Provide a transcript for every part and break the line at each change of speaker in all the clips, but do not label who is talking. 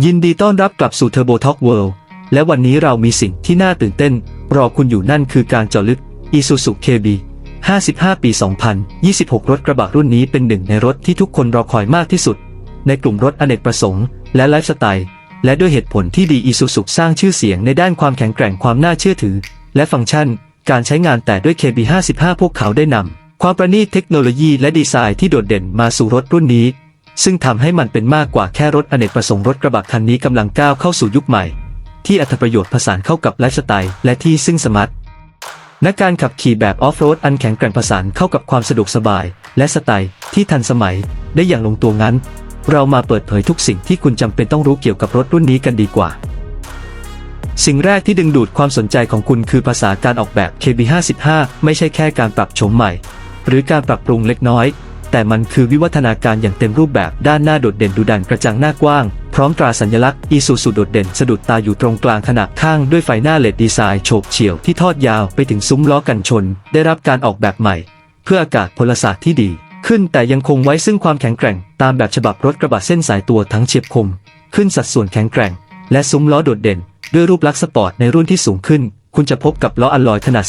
ยินดีต้อนรับกลับสู่ Turbo Talk World และวันนี้เรามีสิ่งที่น่าตื่นเต้น รอคุณอยู่นั่นคือการเจาะลึก Isuzu KB 55 ปี 2026 รถกระบะรุ่นนี้เป็นหนึ่งในรถที่ทุกคนรอคอยมากที่สุด ในกลุ่มรถอเนกประสงค์และไลฟ์สไตล์ และด้วยเหตุผลที่ดี Isuzu สร้างชื่อเสียงในด้านความแข็งแกร่งความน่าเชื่อถือ และฟังก์ชัน การใช้งานแต่ด้วย KB 55 พวกเขาได้นำความประณีตเทคโนโลยีและดีไซน์ที่โดดเด่นมาสู่รถรุ่นนี้ ซึ่งทำให้มันเป็นมากกว่าแค่รถอเนกประสงค์รถกระบะคันนี้กำลังก้าวเข้าสู่ยุคใหม่ ที่อัตประโยชน์ผสานเข้ากับไลฟ์สไตล์และที่ซึ่งสมาร์ทและการขับขี่แบบออฟโรดอันแข็งแกร่งผสานเข้ากับความสะดวกสบาย และสไตล์ที่ทันสมัยได้อย่างลงตัวงั้น เรามาเปิดเผยทุกสิ่งที่คุณจำเป็นต้องรู้เกี่ยวกับรถรุ่นนี้กันดีกว่า สิ่งแรกที่ดึงดูดความสนใจของคุณคือภาษาการออกแบบ KB55 ไม่ใช่แค่การปรับโฉมใหม่ หรือการปรับปรุงเล็กน้อย แต่มันคือวิวัฒนาการอย่างเต็มรูปแบบด้านหน้าโดดเด่นดูดันกระจังหน้ากว้าง พร้อมตราสัญลักษณ์อีซูซูโดดเด่นสะดุดตาอยู่ตรงกลางขนาดข้างด้วยไฟหน้าเลดดีไซน์โฉบเฉี่ยวที่ทอดยาวไปถึงซุ้มล้อกันชน ได้รับการออกแบบใหม่ เพื่ออากาศพลศาสตร์ที่ดี ขึ้นแต่ยังคงไว้ซึ่งความแข็งแกร่ง ตามแบบฉบับรถกระบะเส้นสายตัวทั้งเฉียบคม ขึ้นสัดส่วนแข็งแกร่ง และซุ้มล้อโดดเด่น ด้วยรูปลักษณ์สปอร์ตในรุ่นที่สูงขึ้น คุณจะพบกับล้ออัลลอยขนาด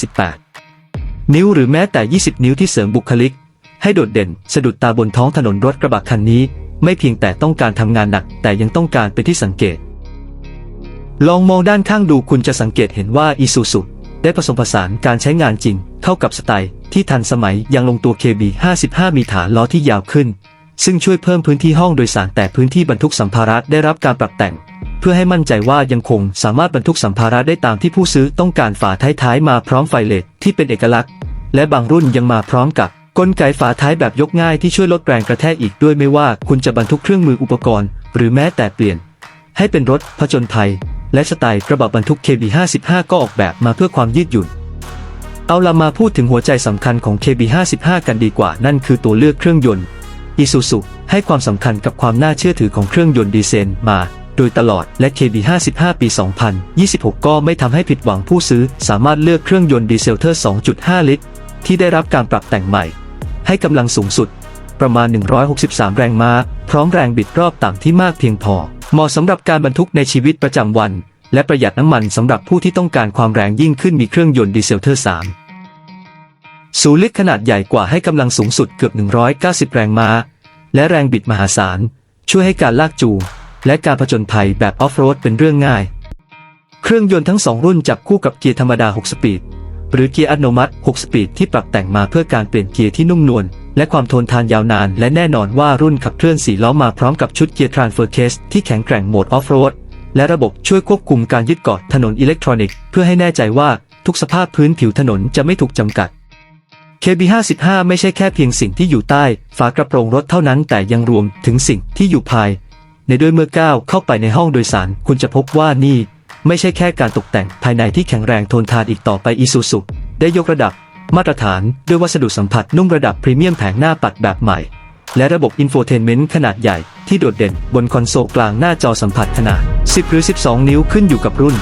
18 นิ้วหรือแม้แต่ 20 นิ้วที่เสริมบุคลิก ให้โดดเด่นสะดุดตาบนท้องถนนรถกระบะคันนี้ ไม่เพียงแต่ต้องการทำงานหนัก แต่ยังต้องการเป็นที่สังเกต ลองมองด้านข้างดูคุณจะสังเกตเห็นว่าอีซูซุได้ผสมผสานการใช้งานจริง เข้ากับสไตล์ที่ทันสมัยยังลงตัว KB 55 มีฐานล้อที่ยาวขึ้น ซึ่งช่วยเพิ่มพื้นที่ห้องโดยสารแต่พื้นที่บรรทุกสัมภาระได้รับการปรับแต่ง เพื่อให้มั่นใจว่ายังคงสามารถบรรทุกสัมภาระได้ตามที่ผู้ซื้อต้องการฝาท้ายๆมาพร้อมไฟเลดที่เป็นเอกลักษณ์ และบางรุ่นยังมาพร้อมกับ กลไกฝาท้ายแบบยกง่ายที่ช่วยลดแรงกระแทกอีกด้วยไม่ว่าคุณจะบรรทุกเครื่องมืออุปกรณ์ หรือแม้แต่เปลี่ยน ให้เป็นรถผจญภัย และสไตล์กระบะบรรทุก KB55 ก็ออกแบบมาเพื่อความยืดหยุ่น เอาละมาพูดถึงหัวใจสำคัญของ KB55 กันดีกว่า นั่นคือตัวเลือกเครื่องยนต์ Isuzu ให้ความสำคัญกับความน่าเชื่อถือของเครื่องยนต์ดีเซลมา โดยตลอดและ KB55 ปี 2026 ก็ไม่ทำให้ผิดหวังผู้ซื้อ สามารถเลือกเครื่องยนต์ดีเซลเทอร์ 2.5 ลิตร ที่ได้รับการปรับแต่งใหม่ ให้กำลังสูงสุด ประมาณ 163 แรงม้า พร้อมแรงบิดรอบต่ำที่มากเพียงพอ เหมาะสำหรับการบรรทุกในชีวิตประจำวัน และประหยัดน้ำมันสำหรับผู้ที่ต้องการความแรงยิ่งขึ้นมีเครื่องยนต์ดีเซลเทอร์ 3 สูลิตขนาดใหญ่กว่าให้กำลังสูงสุดเกือบ 190 แรงม้า และแรงบิดมหาศาล ช่วยให้การลากจูงและการผจญภัยแบบออฟโรดเป็นเรื่องง่าย เครื่องยนต์ทั้งสองรุ่นจับคู่กับเกียร์ธรรมดา 6 สปีด หรือเกียร์อัตโนมัติ 6 สปีดที่ปรับแต่งมาเพื่อการเปลี่ยนเกียร์ที่นุ่มนวลและความทนทานยาวนาน และแน่นอนว่ารุ่นขับเคลื่อน4ล้อมาพร้อมกับชุดเกียร์ Transfer Case ที่แข็งแกร่งโหมดออฟโรดและระบบช่วยควบคุมการยึดเกาะถนนอิเล็กทรอนิกส์เพื่อให้แน่ใจว่าทุกสภาพพื้นผิวถนนจะไม่ถูกจำกัด KB55 ไม่ใช่แค่เพียงสิ่งที่อยู่ใต้ฝากระโปรงรถเท่านั้นแต่ยังรวมถึงสิ่งที่อยู่ภาย ในด้วยเมื่อก้าวเข้าไปในห้องโดยสาร คุณจะพบว่านี่ ไม่ใช่แค่การตกแต่งภายในที่แข็งแรงทนทานอีกต่อไปอีซูซุได้ยกระดับ มาตรฐานด้วยวัสดุสัมผัสนุ่มระดับพรีเมียมแผงหน้าปัดแบบใหม่ และระบบอินโฟเทนเมนต์ขนาดใหญ่ที่โดดเด่นบนคอนโซลกลางหน้าจอสัมผัสขนาด 10 หรือ 12 นิ้วขึ้นอยู่กับรุ่น